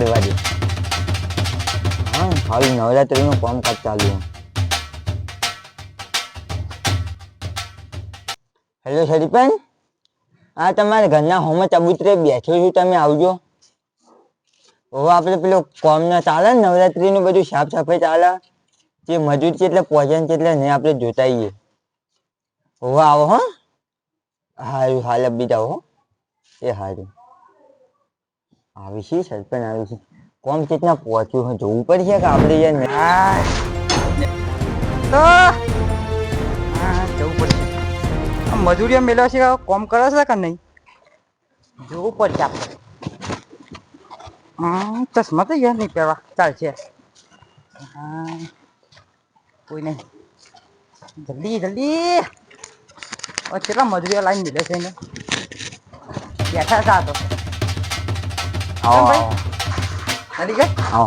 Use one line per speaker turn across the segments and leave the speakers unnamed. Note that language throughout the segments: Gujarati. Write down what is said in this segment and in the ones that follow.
કરવા દે હા હાલ નવરાત્રીનું કામકાજ ચાલુ. હેલો સરપંચ હા તમારા ઘરના હોમમાં ચબૂતરે બેઠો છું, તમે આવજો. હવે આપણે પેલો કોમના ચાલે ને નવરાત્રીનું બધું સાફ સફાઈ ચાલે. જે મજૂર છે એટલે પોજન છે એટલે નહીં, આપણે જોતા આવીએ હવે આવો હો. હારું, હાલ અબી જાઓ હો. એ હારું. આવી છે સરપંચ આવી છે કોમ કેટલા પહોંચ્યું હોય જોવું પડશે કે આપણે યાર
હા તો જવું પડશે. મજૂરીઓ મેળવ્યા છે કોમ કરે છે કે નહીં? જોવું પડશે આપણે. ચશ્મા તો યાર નહીં પહેરવા. ચાલશે હા કોઈ નહીં. જલ્દી જલ્દી. કેટલા મજૂરીઓ લાઈન મિલે છે એને બેઠા હતા તો.
આવો
ભાઈ?
આવો
જલ્દી ગઈ
આવો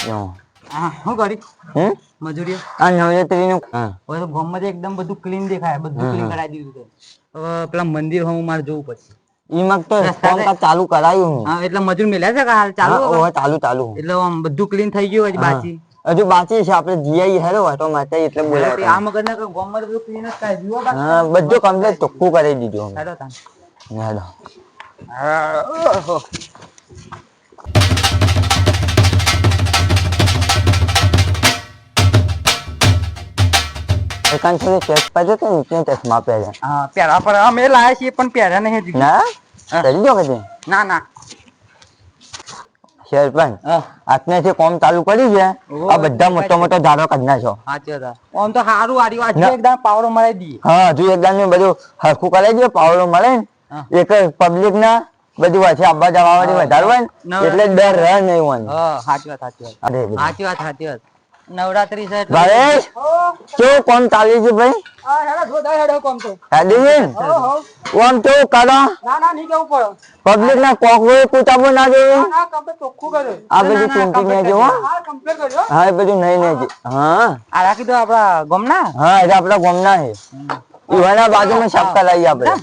જાઓ
હા શું કરી
હમ
મજૂરીઓ
આ નવરાત્રીનું હા
હવે તો ગામમાં એકદમ બધું ક્લીન દેખાય બધું ક્લીન કરાવી દીધું હવે પેલા મંદિર હું મારે જોવું પડશે
ઈમાં તો કામકાજ ચાલુ કરાયું
હા એટલે મજૂર મેલ્યા છે હાલ ચાલુ
ચાલુ ચાલુ
એટલે આમ બધું ક્લીન થઈ ગયું હજી. બાકી
હજુ બાકી છે આપણે જીઆઈ હેરો વાટો માટે એટલે
આ
બોલાવતા
મગજ ના ગામમાં બધું ક્લીન જ થાય જુઓ
હા બધું કમ્પ્લીટ ચોખ્ખું કરી દીધું.
હેડો
હેડો.
ઓહો.
એકાંત ચેક પાડજો તો નીચે ચશ્મા પહેરે
હા પહેરા પર અમે લાયા છીએ પણ પહેર્યા નહીં હજી
ના? કદી
ના ના. હા.
જે કોમ ચાલુ કરી છે આ બધા મોટો મોટા ધારો કાઢી નાખો.
તો સારું આર્યું આજે એકદમ પાવડો દઈએ
હા હજુ એકદમ બધું હરખું કરાવી દે પાવડો મળે ને. એક પબ્લિક ના બધું વાંચે આવવા જવા વાળી
હા.
વધારે હોય ને એટલે ડર રહે નહીં હોય
સાચી વાત સાચી વાત. સાચી વાત સાચી વાત. નવરાત્રી છે
ભાવેશ કેવું કોમ ચાલે છે ભાઈ?
હા હેડો જોરદાર હેડો કોમ તો.
હેડીન કોમ કેવું કરો?
ના ના નહીં કેવું પડે.
પબ્લિક ના કોક હોય કુતાબો ના
ના ચોખ્ખું કર્યું
આ બધું ચિંતી નહીં જો
હા કમ્પ્લીટ
હા બધું નહીં નહીં હા.
આ રાખી દો આપડા ગમના?
હા એટલે આપડા ગોમના છે. ઈવાના બાજુમાં સાફ લઈ આપણે.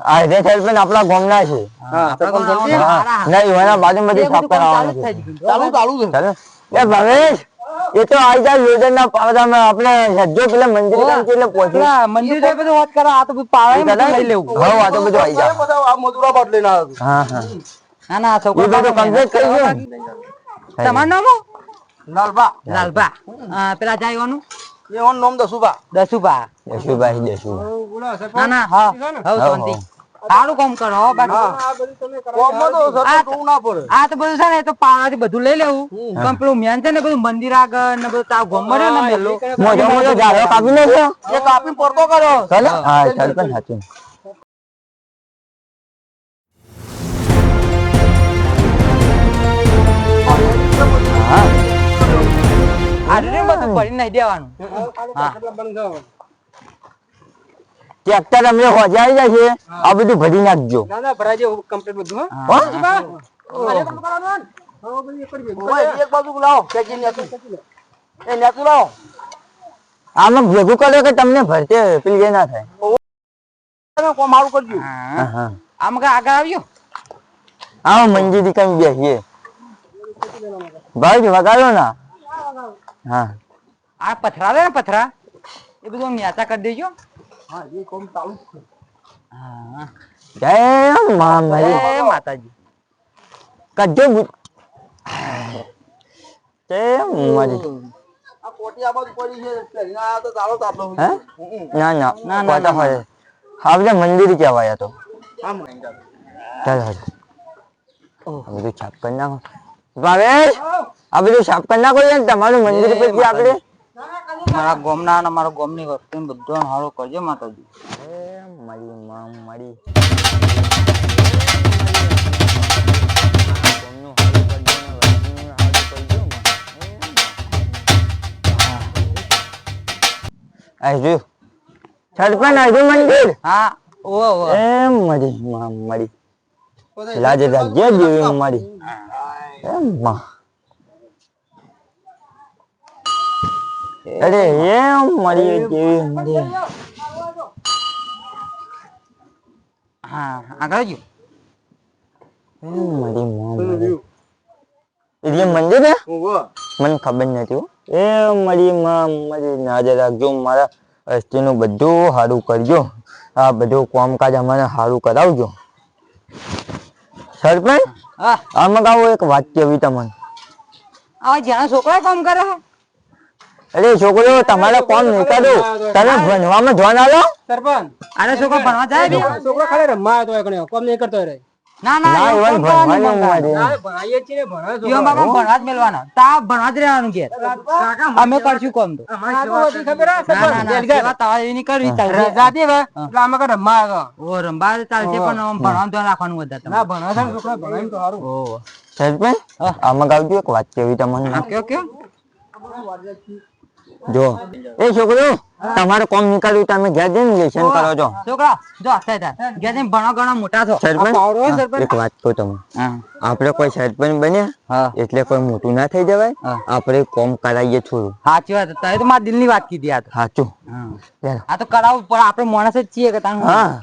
આ થેલ સરપંચ આપણા ગામના છે. હા ના ઈવાના બાજુમાં બધું કરાવવાનું છે.
ચાલુ ચાલુ
ચાલો. એ ભવેશ એ તો આઈ જાય યોજના પાવડામાં. આપણે સજ્જો પેલે મંદિર કામ છે એટલે પહોંચી
મંદિર જાય બધું વાત કરે આ તો બધું પાવાય બધું લઈ લેવું.
હા આ તો બધું આઈ જાય હા હા.
ના ના
એ
છોકરો
બધું કમ્પ્લીટ કરી ગયું
તમારું નામ લાલબા લાલબા હા, નામ દસુભા. દસુભા.
દસુભાઈ દેશુભાઈ
ના ના હા. હવ શાંતિ. સારું કામ કરો હો, બાકી આ તો બધું છે ને તો પાવાથી બધું લઈ લેવું. પણ પેલું મેન છે ને બધું મંદિર આગળ ને બધું તાવ ગમમાં ને મેલો.
મોટો મોટો ઝાડો કાપી નાખ્યો
એ કાપી પડતો કર્યો
ચાલો. હા સરપંચ સાચું.
પડી નહીં દેવાનું
ટ્રેક્ટર અમને હોજાઈ જાય છે આ બધું ભરી નાખજો.
ના ના ભરાઈ કમ્પ્લીટ બધું
હો? આમાં ભેગું કરો કે તમને ભરતે પેલી ના થાય?
મારું કરજો.
હા. હા
આમ કે આગળ આવ્યો
આવો મંજીરી કઈ બેસીએ. ભાઈ વગાડો ના. હા.
આ પથરા ને પથરા. એ બધું ન્યાચા કરી દેજો. હા
જય મા મારી
એ માતાજી.
કજો જય મારી હે? ના ના. ના ના હોય. આપણે મંદિર કહેવાય હા તો ચાલ હાલ. આ બધું છાપ કરી નાખો. ભાવેશ આ બધું છાપ કરી નાખો તમારું મંદિર પછી આપણે
મારા ગોમના અને મારા ગોમની વસ્તુ બધું હારો કરજો માતાજી.
મળી માં મળી આજુ સરપંચ આજુ મંદિર.
હા ઓ ઓ
એ મારી માં મારી. લાજ રાખજે દેવી મારી. એ માં. અરે એમ મળીએ કેવી મળીએ
હા આગળ જો
એમ મળી માં એટલે મંદિર ને મને ખબર નથી એ મળી માં મારી નજર રાખજો મારા અસ્થિનું બધું સારું કરજો આ બધું કામકાજ અમારે સારું કરાવજો સરપંચ
હા
આમાં ગાવો એક વાત કેવી તમને
આ જ્યાં છોકરા કામ કરે છે
અરે છોકરો તમારે કોણ નહીં કરું તમે ભણવામાં ધ્યાન આલો?
સરપંચ.
અરે છોકરો ભણવા જાય
છોકરો ખાલી રમવા આવ્યો તો એકને. કોમ નહીં કરતો રે.
ના ના
ના
ભણાઈએ છીએ ભણવા
જ મેલવાનો તા ભણવા જ રહેવાનું અમે કરશું કોમ તો.
ખબર
કરવી
રજા એટલે અમે રમવા આવ્યો.
ઓ રંબા ચાલશે પણ ભણવાનું ધ્યાન રાખવાનું વધારે
ના
તમારે.
ભણાવે છે ને છોકરા ભણાવીને તો સારું.
ઓ.
સરપંચ આમાં ગાવજો એક વાત કેવી તમને?
કયો કયો
જો. એ છોકરો તમારે કોમ નીકળ્યું તમે ઘેર જઈને લેસન કરો છો
છોકરા જો ઘેર જઈને ભણો ગણો મોટા છો.
સરપંચ? એક વાત કહું
તમે
આપણે કોઈ સરપંચ બન્યા એટલે કોઈ મોટું ના થઈ જવાય. આપણે કોમ કરાવીએ થોડું.
સાચી વાત તારે તો મારા દિલની વાત કીધી આ
સાચું.
આ તો કરાવું પણ આપણે માણસ જ છીએ કે તારું
હા.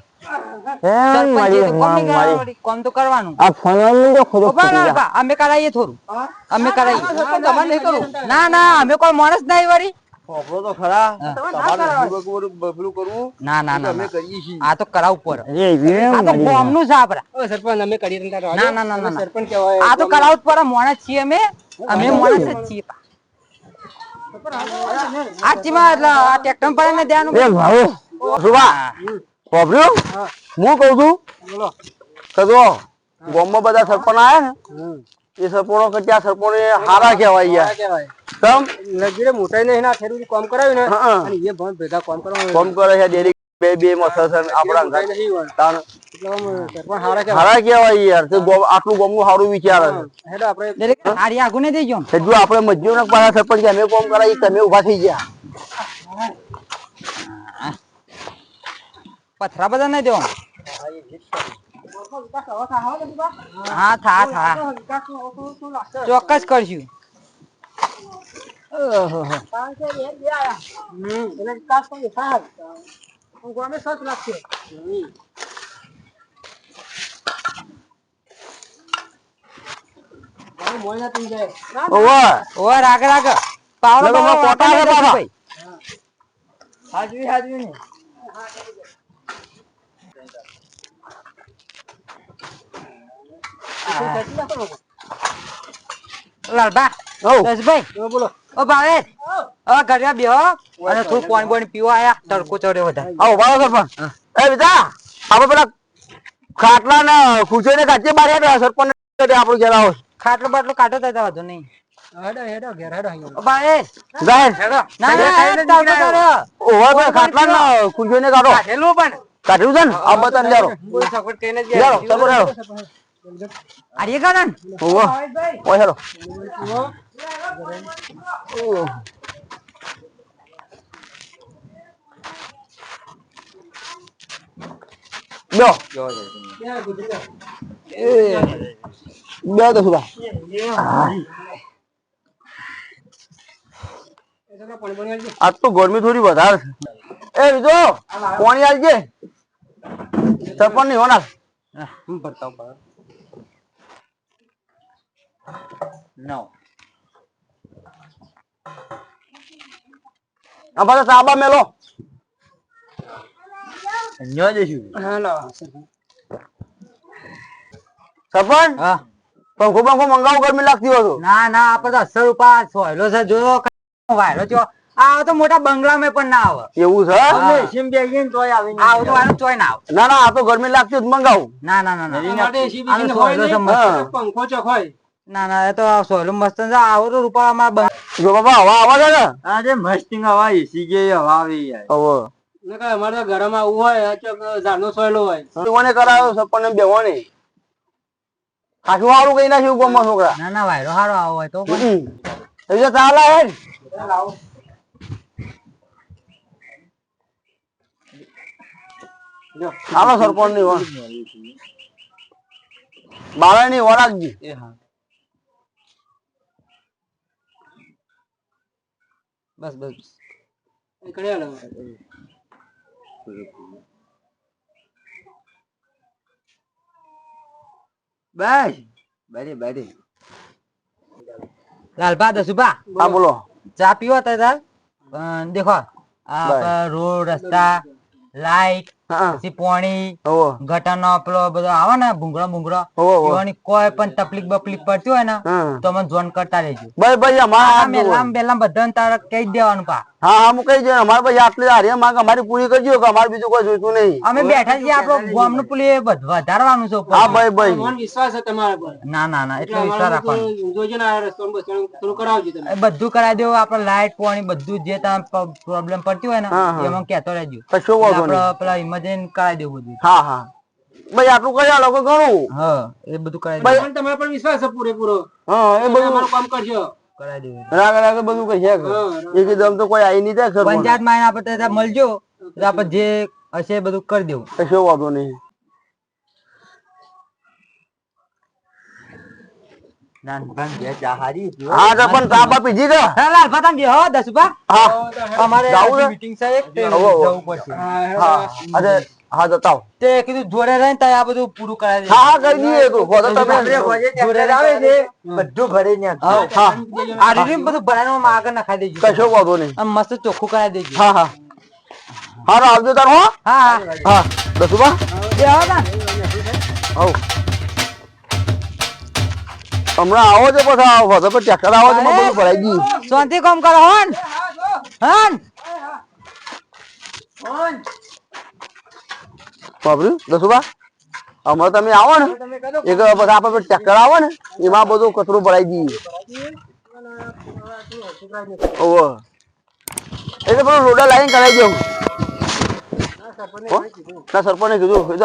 અમે કરાવીએ થોડું. અમે કરાવીએ તમારે નહીં કરવું. ના ના અમે કોઈ માણસ નહીં વળી.
તો ખરા. તમારે બબલું બબલું કરવું
ના ના ના
અમે કરીએ છીએ?
આ તો કરાવવું પડે
એ
આ તો
મારી માં.
છે આપડા
સરપંચ અમે કરીએ ને
ના, ના, ના, ના, ના.
સરપંચ કહેવાય
આ તો કરાવવું જ પડે છીએ અમે. અમે માણસ જ છીએ. આચીમાં એટલે આ ટ્રેક્ટર પર ને ધ્યાન
એ ભાઉ સુભા પોપડ્યું હું. કહું છું?
બોલો.
તો જો બધા સરપંચ આયા ને? એ સરપોણો કચ્યા સરપંચ હારા કહેવાય યાર. તમ
નજીરે મોટાઈ નહીં ના થેરું કામ કરાવ્યું ને અને એ ભણ ભેગા કામ કરવાનું
કોમ કરે છે ડેરી બે બે મસસન
આપડા હોય.
તાણ.
એટલે આમ સરપંચ હારા કહેવાય.
યાર. તે આટલું ગામનું સારું વિચાર છે.
હેડો આપણે
દરેક હારી આગુ નહીં દેજો
જો આપણે ના પાછા સરપંચ અમે કોમ કરાવી તમે ઊભા થઈ ગયા.
પથરા બધા નહીં દેવો હા થા થા ચોક્કસ કરશું
પણ થાય. પણ ગામે સસ્ત લાગશે. ગામે મોય ના પી જાય.
ઓવે
ઓય રાગ રાગ પાવડો
લગો માં
પાવડો
કોટા છે
વાપરવા
બાબા.
ભાઈ હાજરી હાજરી નહીં લાલબા. દસભાઈ
તો બોલો.
ઓ ભાવેશ હવે ઘરે બેહો. અને થોડું પાણી પાણી પીવા આયા તડકો ચડ્યો વધારે.
આવો ઊભા સરપંચ. એ બીજા આપણે પેલા ખાટલા ને ખુરશીઓ ને કાચી બાર સરપંચ ને આપણું ઘેર આવો
ખાટલો બાટલો કાઢો તો વાંધો નહીં.
હેડો હેડો ઘેર હેડો અહીંયા.
ઓ ભાવેશ. ના ના તડકો ચડ્યો
ઓવે ખાટલા ને ને કાઢો.
કાઢેલું પણ.
કાઢ્યું છે ને? આ બતાન લેરો
કોઈ સપોર્ટ કરીને જ
લેરો સરપંચ બ્યો તો સુધા
એ છોકરા પાણી પાણી આવજો.
આજ તો ગરમી થોડી વધારે છે એ બીજો પાણી આવજે સરપંચની હોનાર
ભરતા
આ પાછા સાબા મેલો.
હેલો.
સરપંચ
હા.
પંખો પંખો મંગાવો ગરમી લાગતી હોય
ના ના આપણે તો અસર ઉપર સોયલો છે જો આ તો મોટા બંગલામાં પણ ના આવે.
એવું છે?
હા.
સીમ બેગી ને તોય આવી
આ તો વાયરો ચોય ના આવે.
ના ના આ તો ગરમી લાગતી મંગાવું.
ના ના ના.
પંખો
ના ના એ તો સોલું મસ્ત આવો તો રૂપા અમારા
જો બાબા હવા આવા છે ને
આજે મસ્તી હવા એસી જે હવા આવી જાય
હવે.
નકર અમારે તો ઘરમાં આવું હોય આ ચોક ઝાડનો સોયલો હોય.
કોને કરાયો સપન ને બેવો ખાસું સારું કઈ નાખ્યું ગોમાં છોકરા?
ના ના વાયરો સારો આવો હોય તો. એટલે
ચાલ આવે જો. ને? હાલો સરપંચની વણ બાળા ની વરાગજી
બસ બસ
એકડે હાલો.
બસ બરી બરી
લાલભા દસુભા
હા બોલો
ચા પીવો તો તાર પણ દેખો આ આપણા રોડ રસ્તા લાઈટ
હા
પછી પાણી
હોવો
ગટરનો પેલો બધો આવે ને ભૂંગળો ભૂંગળો. એવાની કોઈ પણ તકલીફ બકલીફ પડતી હોય ને તો મને જોન કરતા રહેજો.
જુઓ.
મેલામ બેલામ બધાને તારે કહી દેવાનું પા.
હા હા હું કઈ દઉં અમારે પછી આટલી હારી માંગ અમારી પૂરી કરજો કે અમારે બીજું કોઈ જોઈતું નહીં.
અમે બેઠા છીએ આપણો ગામનું પેલું એ બધ- વધારવાનું છે
હા ભાઈ ભાઈ.
મને વિશ્વાસ છે તમારા પર.
ના ના ના એટલો વિશ્વાસ રાખવાનો.
જોજો ના રસ્તો બસ કરાવજો તમે.
બધું કરાવી દેવું આપણે લાઈટ પાણી બધું જે તમે પ્રોબ્લેમ પડતી હોય ને. એમાં કહેતો રહેજો.
કશો વાંધો નહીં.
આપણે પેલા ઇમરજન્સી કરાવી દેવું બધું.
હા હા. ભાઈ આટલું કરી આલો કે ઘણું?
હા એ બધું કરાવી
તમારા પર વિશ્વાસ છે પૂરેપૂરો.
હા એ બધું
અમારું કામ કરજો.
કરાવી દેવું
રાગ રાગ બધું કહી છે એકદમ તો કોઈ આવી નહીં જાય.
પંચાયતમાં આપણે ત્યાં મળજો એટલે આપણે જે હશે બધું કરી દેવું.
કશો વાંધો નહીં. હા તો પણ તાપા પીધી કે
હા, પતંગ હો દસ રૂપિયા અમારે? મીટિંગ છે એક તે. જવું પડશે.
હા જતાઓ
તે કીધું જોડે રહીને ત્યાં આ બધું પૂરું કરાવી
હા હા કરી દઈએ તો. હો તમે
જોડે આવે છે. બધું ભરી ને
હા.
આ રીમ બધું ભરાઈને માં આગળ નખાઈ દેજો.
કશો વાંધો નહીં.
આમ મસ્ત ચોખ્ખું કરાવી દેજો.
હા હા. હા તો આવજો તાર હો.
હા હા.
દસુબા
એ આવો ના
આવો. હમણાં આવો છો પછી આવો તો પર ટ્રેક્ટર આવો તો બધું ભરાઈ ગયું.
શાંતિ કામ કરો હોન. હોન.
બાપરે દસુબા હમણાં તમે આવો ને, એક બધા આપણે ટ્રેક્ટર આવે ને, એમાં બધું કચરું ભરાઈ ગયું ઓહો. એટલે પેલું રોડા લાઈન કરાવી દઉં? ના, સરપંચે કીધું. કીધું